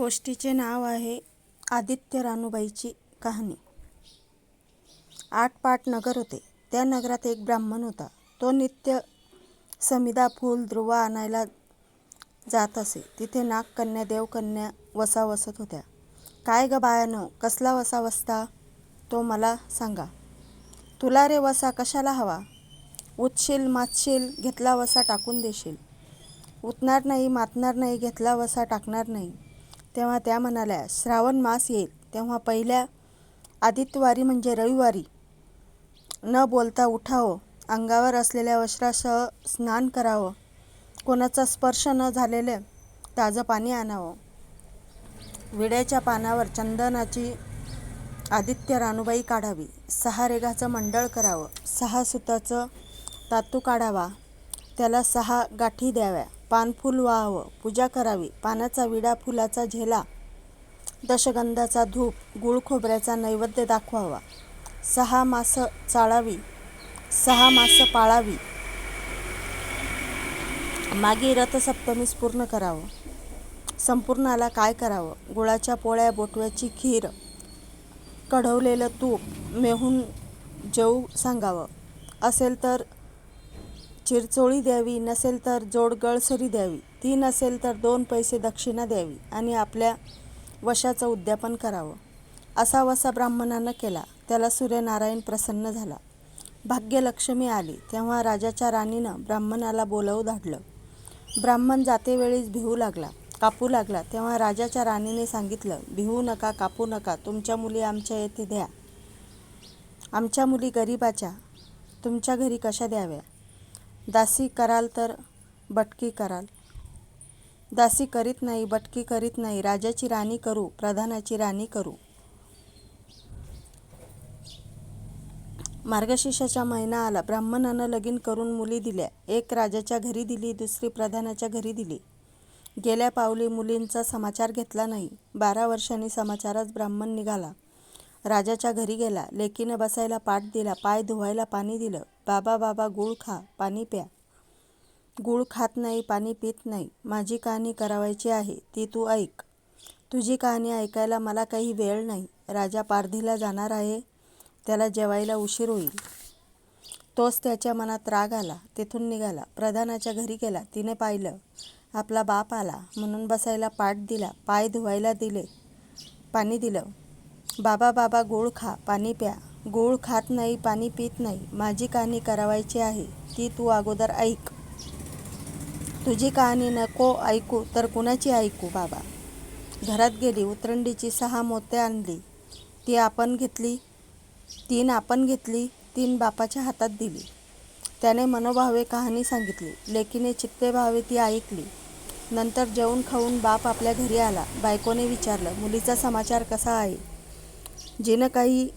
गोष्टीचे नाव आहे आदित्य रानूबाईची कहाणी. आठ पाट नगर होते. त्या नगरात एक ब्राह्मण होता. तो नित्य समिदा फूल ध्रुवा आणायला जात असे. तिथे नागकन्या देवकन्या वसा वसत होत्या. काय ग बायानो कसला वसा वसता तो मला सांगा. तुला रे वसा कशाला हवा? उचशील मातशील घेतला वसा टाकून देशील. उतणार नाही मातणार नाही घेतला वसा टाकणार नाही. तेव्हा त्या म्हणाल्या श्रावण मास येईल. तेव्हा पहिल्या आदित्यवारी म्हणजे रविवारी न बोलता उठावं अंगावर असलेल्या वस्त्रासह स्नान करावं कोणाचा स्पर्श न झालेलं ताजं पाणी आणावं. विड्याच्या पानावर चंदनाची आदित्य रानूबाई काढावी सहा रेघाचं मंडळ करावं सहा सुताचं तातू काढावा त्याला सहा गाठी द्याव्या. पानफूल व्हावं पूजा करावी. पानाचा विडा फुलाचा झेला दशगंधाचा धूप गुळ खोबऱ्याचा नैवेद्य दाखवावा. सहा मासं चाळावी. सहा मासं पाळावी. मागे रथसप्तमीस पूर्ण करावं. संपूर्णाला काय करावं? गुळाच्या पोळ्या बोटव्याची खीर कढवलेलं तूप मेहून जेऊ सांगावं. असेल तर चिरचोळी द्यावी नसेल तर जोड गळसरी द्यावी. ती नसेल तर दोन पैसे दक्षिणा द्यावी आणि आपल्या वशाचं उद्यापन करावं. असा वसा ब्राह्मणानं केला. त्याला सूर्यनारायण प्रसन्न झाला. भाग्यलक्ष्मी आली. तेव्हा राजाच्या राणीनं ब्राह्मणाला बोलवू धाडलं. ब्राह्मण जातेवेळीच भिवू लागला कापू लागला. तेव्हा राजाच्या राणीने सांगितलं भिवू नका कापू नका. तुमच्या मुली आमच्या येथे द्या. आमच्या मुली गरिबाच्या. तुमच्या घरी कशा द्याव्या? दासी कराल तर बटकी कराल. दासी करीत नाही बटकी करीत नाही. राजाची राणी करू प्रधानाची राणी करू. मार्गशीर्षाचा महिना आला. ब्राह्मणानं लगीन करून मुली दिल्या. एक राजाच्या घरी दिली दुसरी प्रधानाच्या घरी दिली. गेल्या पावली मुलींचा समाचार घेतला नाही. बारा वर्षांनी समाचारच ब्राह्मण निघाला. राजाच्या घरी गेला. लेकीनं बसायला पाठ दिला. पाय धुवायला पाणी दिलं. बाबा बाबा गुळ खा. पाणी प्या. गुळ खात नाही पाणी पित नाही. माझी कहाणी करावायची आहे. ती तू ऐक. तुझी कहाणी ऐकायला मला काही वेळ नाही. राजा पारधीला जाणार आहे. त्याला जेवायला उशीर होईल. तोच त्याच्या मनात राग आला. तेथून निघाला. प्रधानाच्या घरी गेला. तिने पाहिलं. आपला बाप आला. म्हणून बसायला पाठ दिला. पाय धुवायला दिले. पाणी दिलं. बाबा बाबा गूळ खा पाणी प्या. गूळ खात नाही पाणी पित नाही. माझी कहाणी करावायची आहे. ती तू अगोदर ऐक. तुझी कहाणी नको ऐकू तर कुणाची ऐकू बाबा? घरात गेली उतरंडीची सहा मोते आणली. ती आपण घेतली. तीन आपण घेतली. तीन बापाच्या हातात दिली. त्याने मनोभावे कहाणी सांगितली. लेकीने चित्ते भावे ती ऐकली. नंतर जेवून खाऊन बाप आपल्या घरी आला. बायकोने विचारलं मुलीचा समाचार कसा आहे? जिनं काही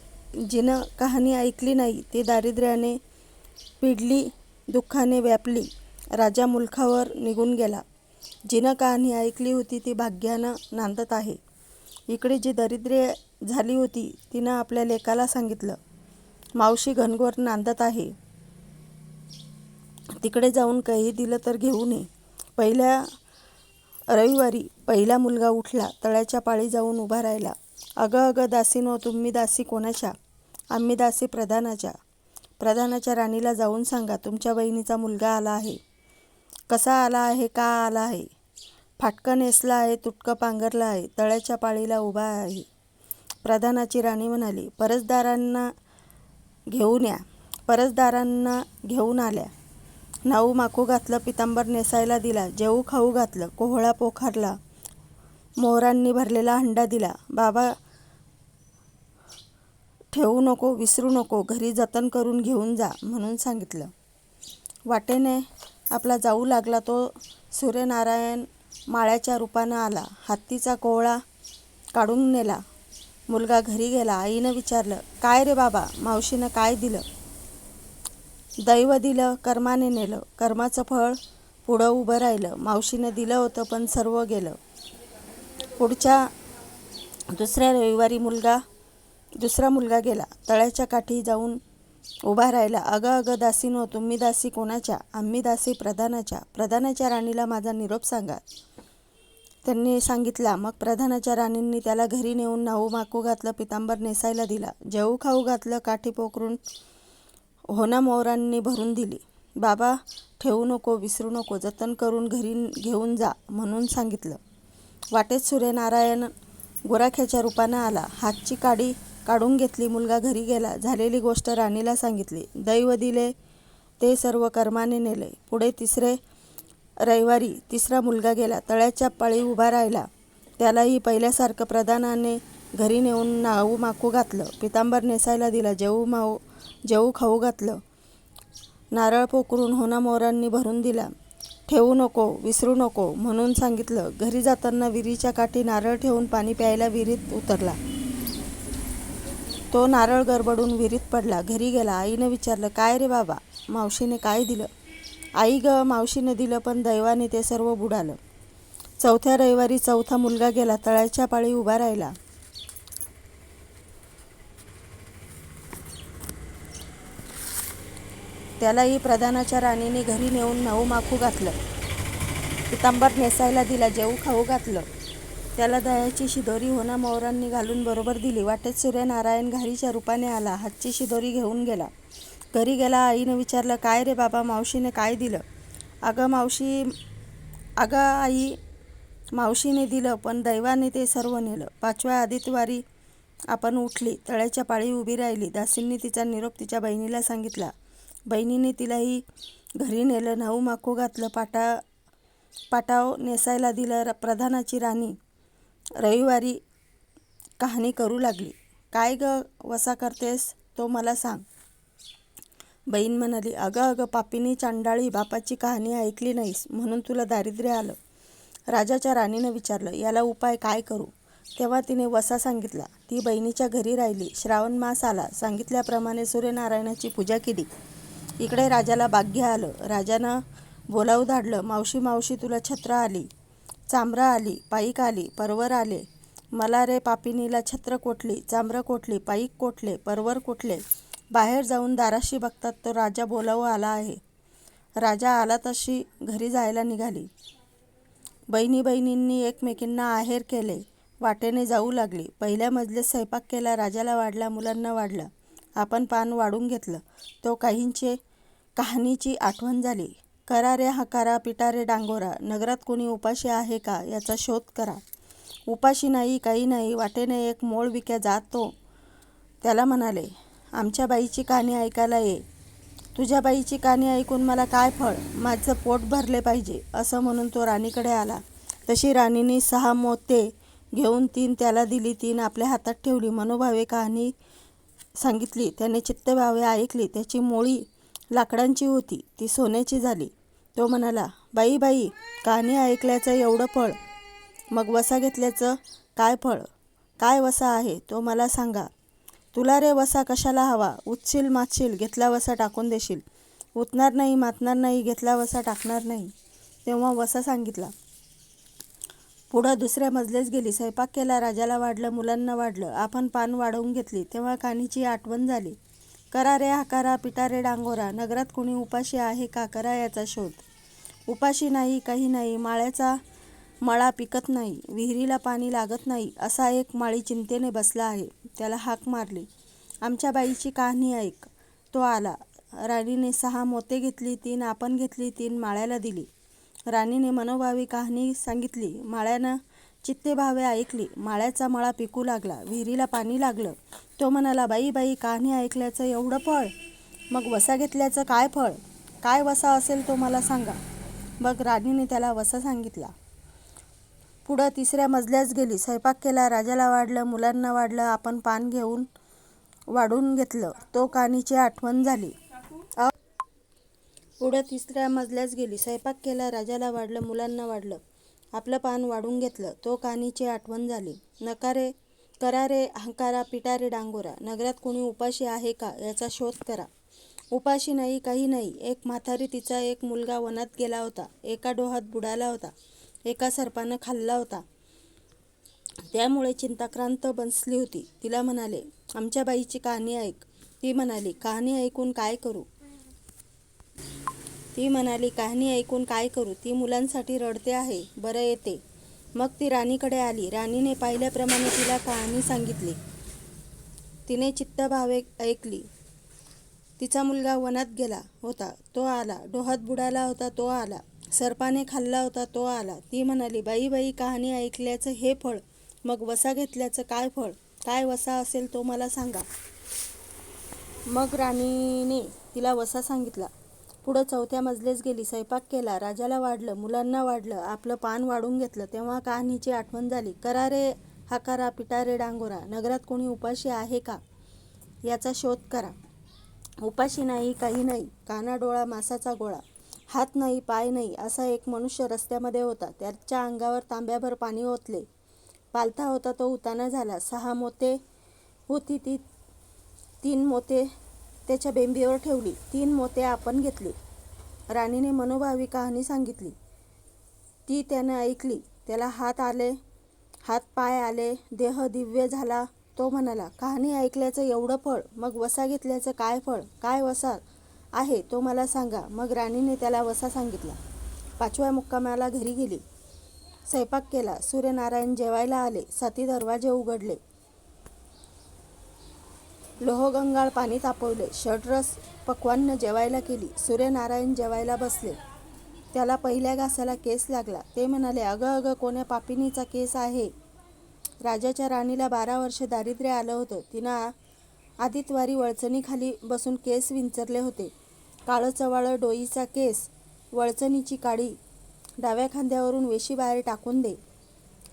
जिनं कहाणी ऐकली नाही ती दारिद्र्याने पिडली दुःखाने व्यापली राजा मुलखावर निघून गेला. जिनं कहाणी ऐकली होती ती भाग्यानं नांदत आहे. इकडे जी दरिद्र्य झाली होती तिनं आपल्या लेकाला सांगितलं मावशी घनघोर नांदत आहे. तिकडे जाऊन काही दिलं तर घेऊ नये. पहिल्या रविवारी पहिला मुलगा उठला तळ्याच्या पाळी जाऊन उभा राहिला. अगं अगं दासीनो तुम्ही दासी कोणाच्या? आम्ही दासी प्रधानाच्या. प्रधानाच्या राणीला जाऊन सांगा तुमच्या बहिणीचा मुलगा आला आहे. कसा आला आहे का आला आहे? फाटकं नेसला आहे तुटकं पांघरलं आहे तळ्याच्या पाळीला उभा आहे. प्रधानाची राणी म्हणाली परसदारांना घेऊन या परसदारांना घेऊन आल्या. नाऊ माकू घातलं पितांबर नेसायला दिला जेऊ खाऊ घातलं कोहळा पोखारला मोहरांनी भरलेला हंडा दिला. बाबा ठेवू नको विसरू नको घरी जतन करून घेऊन जा म्हणून सांगितलं. वाटेने आपला जाऊ लागला तो सूर्यनारायण माळ्याच्या रूपानं आला. हत्तीचा कोवळा काढून नेला. मुलगा घरी गेला. आईनं विचारलं काय रे बाबा? मावशीनं काय दिलं? दैव दिलं कर्माने नेलं. कर्माचं फळ पुढं उभं राहिलं. मावशीनं दिलं होतं पण सर्व गेलं. पुढच्या दुसऱ्या रविवारी मुलगा दुसरा मुलगा गेला. तळ्याच्या काठी जाऊन उभा राहिला. अगं अगं दासीनो तुम्ही दासी कोणाच्या? आम्ही दासी प्रधानाच्या. प्रधानाच्या राणीला माझा निरोप सांगा. त्यांनी सांगितला मग प्रधानाच्या राणींनी त्याला घरी नेऊन नाऊ माकू घातलं पितांबर नेसायला दिला. जेऊ खाऊ घातलं काठी पोखरून होना मोहरांनी भरून दिली. बाबा ठेवू नको विसरू नको जतन करून घरी घेऊन जा म्हणून सांगितलं. वाटेत सूर्यनारायण गोराख्याच्या रूपानं आला. हातची काडी काढून घेतली मुलगा घरी गेला. झालेली गोष्ट राणीला सांगितली. दैव दिले ते सर्व कर्माने नेले. पुढे तिसरे रविवारी तिसरा मुलगा गेला. तळ्याच्या पाळी उभा राहिला. त्यालाही पहिल्यासारखं प्रधानाने घरी नेऊन नाऊ माकू घातलं. पितांबर नेसायला दिला. जेऊ माऊ जेऊ खाऊ घातलं. नारळ पोकरून होना मोरांनी भरून दिला. ठेवू नको विसरू नको म्हणून सांगितलं. घरी जाताना विहिरीच्या काठी नारळ ठेवून पाणी प्यायला विहिरीत उतरला. तो नारळ गरबडून विहिरीत पडला. घरी गेला. आईनं विचारलं काय रे बाबा? मावशीने काय दिलं? आई ग मावशीनं दिलं पण दैवाने ते सर्व बुडालं. चौथ्या रविवारी चौथा मुलगा गेला. तळ्याच्या पाळी उभा राहिला. त्यालाही प्रधानाच्या राणीने घरी नेऊन नऊ माखू घातलं. पितांबर नेसायला दिला जेऊ खाऊ घातलं. त्याला दह्याची शिदोरी होना मोहरांनी घालून बरोबर दिली. वाटेत सूर्यनारायण घारीच्या रूपाने आला. हातची शिदोरी घेऊन गेला. घरी गेला. आईने विचारलं काय रे बाबा मावशीने काय दिलं? अगं मावशी अगं आई मावशीने दिलं पण दैवाने ते सर्व नेलं. पाचव्या आदित्यवारी आपण उठली. तळ्याच्या पाळी उभी राहिली. दासींनी तिचा निरोप तिच्या बहिणीला सांगितला. बहिणीने तिलाही घरी नेलं नाऊ माखू घातलं पाटा पाटाव नेसायला दिलं र- प्रधानाची राणी. रविवारी कहाणी करू लागली. काय ग वसा करतेस? तो मला सांग. बहीण म्हणाली अगं अगं पापीनी चांडाळी बापाची कहाणी ऐकली नाहीस म्हणून तुला दारिद्र्य आलं. राजाच्या राणीनं विचारलं याला उपाय काय करू? तेव्हा तिने वसा सांगितला ती बहिणीच्या घरी राहिली. श्रावण मास आला. सांगितल्याप्रमाणे सूर्यनारायणाची पूजा केली. इकडे राजाला भाग्य आलं. राजानं बोलावू धाडलं. मावशी मावशी तुला छत्र आली. चांबरा आली. पाईक आली. परवर आले. मला रे पापिनीला छत्र कोटली चांबरं कोटली पाईक कोटले परवर कोटले बाहेर जाऊन दाराशी बघतात तो राजा बोलावू आला आहे. राजा आला तशी घरी जायला निघाली. बहिणी बहिणींनी एकमेकींना आहेर केले. वाटेने जाऊ लागली. पहिल्या मजलेत स्वयंपाक केला. राजाला वाढला. मुलांना वाढला. आपण पान वाढून घेतलं. तो काहींचे कहाणीची आठवण झाली. करा रे हकारा पिटारे डांगोरा नगरात कोणी उपाशी आहे का याचा शोध करा. उपाशी नाही काही नाही वाटेने एक मोळ विक्या जातो त्याला म्हणाले. आमच्या बाईची कहाणी ऐकायला ये. तुझ्या बाईची कहाणी ऐकून मला काय फळ? माझं पोट भरले पाहिजे असं म्हणून तो राणीकडे आला. तशी राणीने सहा मोते घेऊन तीन त्याला दिली. तीन आपल्या हातात ठेवली. मनोभावे कहाणी सांगितली. त्याने चित्तभावे ऐकली. त्याची मोळी लाकडांची होती. ती सोन्याची झाली. तो म्हणाला बाई बाई कहाणी ऐकल्याचं एवढं फळ मग वसा घेतल्याचं काय फळ? काय वसा आहे? तो मला सांगा. तुला रे वसा कशाला हवा? उचशील मातशील घेतला वसा टाकून देशील. उतणार नाही मातणार नाही घेतला वसा टाकणार नाही. तेव्हा वसा सांगितला पुढं दुसऱ्या मजलेच गेली. स्वयंपाक केला राजाला वाढलं मुलांना वाढलं. आपण पान वाढवून घेतली. तेव्हा कानीची आठवण झाली. करा रे हाकारा पिटा रे डांगोरा. नगरात कुणी उपाशी आहे का? करा याचा शोध. उपाशी नाही काही नाही. माळ्याचा मळा पिकत नाही. विहिरीला पाणी लागत नाही. असा एक माळी चिंतेने बसला आहे. त्याला हाक मारली. आमच्या बाईची कहाणी ऐक. तो आला. राणीने सहा मोते घेतली तीन आपण घेतली तीन माळ्याला दिली. राणीने मनोभावी कहाणी सांगितली. माळ्यानं चित्तेभावे ऐकली. माळ्याचा मळा पिकू लागला. विहिरीला पाणी लागलं. तो म्हणाला बाई बाई कहाणी ऐकल्याचं एवढं फळ? मग वसा घेतल्याचं काय फळ? काय वसा असेल तो मला सांगा. मग राणीने त्याला वसा सांगितला. पुढं तिसऱ्या मजल्याच गेली. स्वयंपाक केला. राजाला वाढलं. मुलांना वाढलं. आपण पान घेऊन वाढून घेतलं. तो कहाणीची आठवण झाली. पुढं तिसऱ्या मजल्याच गेली. स्वयंपाक केला राजाला वाढलं मुलांना वाढलं. आपलं पान वाढून घेतलं. तो कहाणीची आठवण झाली. नकारे करा रे हंकारा पिटारे डांगोरा. नगरात कोणी उपाशी आहे का याचा शोध करा. उपाशी नाही काही नाही. एक म्हातारी तिचा एक मुलगा वनात गेला होता. एका डोहात बुडाला होता. एका सर्पानं खाल्ला होता. त्यामुळे चिंताक्रांत बसली होती. तिला म्हणाले आमच्या बाईची कहाणी ऐक. ती म्हणाली कहाणी ऐकून काय करू? ती म्हणाली कहाणी ऐकून काय करू? ती मुलांसाठी रडते आहे. बरं येते. मग ती राणीकडे आली. राणीने पाहिल्याप्रमाणे तिला कहाणी सांगितली. तिने चित्तभावे ऐकली. तिचा मुलगा वनात गेला होता. तो आला. डोहात बुडाला होता तो आला. सर्पाने खाल्ला होता तो आला. ती म्हणाली बाई बाई कहाणी ऐकल्याचं हे फळ. मग वसा घेतल्याचं काय फळ? काय वसा असेल तो मला सांगा. मग राणीने तिला वसा सांगितला. पुढं चौथ्या मजलेच गेली स्वयंपाक केला राजाला वाढलं मुलांना वाढलं आपलं पान वाढून घेतलं तेव्हा कहाणीची आठवण झाली. करा रे हाकारा पिटा रे डांगोरा नगरात कोणी उपाशी आहे का? याचा शोध करा. उपाशी नाही काही नाही काना डोळा मासाचा गोळा. हात नाही पाय नाही असा एक मनुष्य रस्त्यामध्ये होता. त्याच्या अंगावर तांब्याभर पाणी ओतले. पालथा होता तो उताना झाला. सहा मोते होती ती तीन मोते त्याच्या बेंबीवर ठेवली. तीन मोते आपण घेतले. राणीने मनोभावी कहाणी सांगितली. ती त्यानं ऐकली. त्याला हात आले हात पाय आले देह दिव्य झाला. तो म्हणाला कहाणी ऐकल्याचं एवढं फळ मग वसा घेतल्याचं काय फळ काय वसा आहे तो मला सांगा. मग राणीने त्याला वसा सांगितला. पाचव्या मुक्कामाला घरी गेली. स्वयंपाक केला. सूर्यनारायण जेवायला आले. साती दरवाजे उघडले. लोहगंगाळ पाणी तापवले. षडरस पक्वान्न जेवायला केली सूर्यनारायण जेवायला बसले. त्याला पहिल्या घासाला केस लागला. ते म्हणाले अगं अगं कोण्या पापिनीचा केस आहे? राजाच्या राणीला बारा वर्ष दारिद्र्य आलं होतं. तिनं आदितवारी वळचणीखाली बसून केस विंचरले होते. काळं चवाळं डोईचा केस वळचणीची काडी डाव्या खांद्यावरून वेशी बाहेर टाकून दे.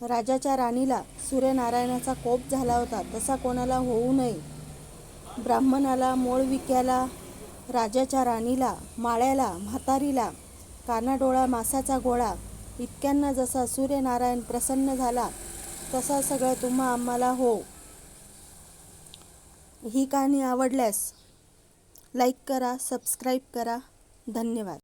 राजाच्या राणीला सूर्यनारायणाचा कोप झाला होता. तसा कोणाला होऊ नये. ब्राह्मणाला मोळविक्याला राजाच्या राणीला माळ्याला म्हातारीला कानाडोळा मासाचा गोळा इतक्यांना जसा सूर्यनारायण प्रसन्न झाला तसा सगळं तुम्हा आम्हाला हो. ही कहाणी आवडल्यास लाईक करा सबस्क्राईब करा. धन्यवाद.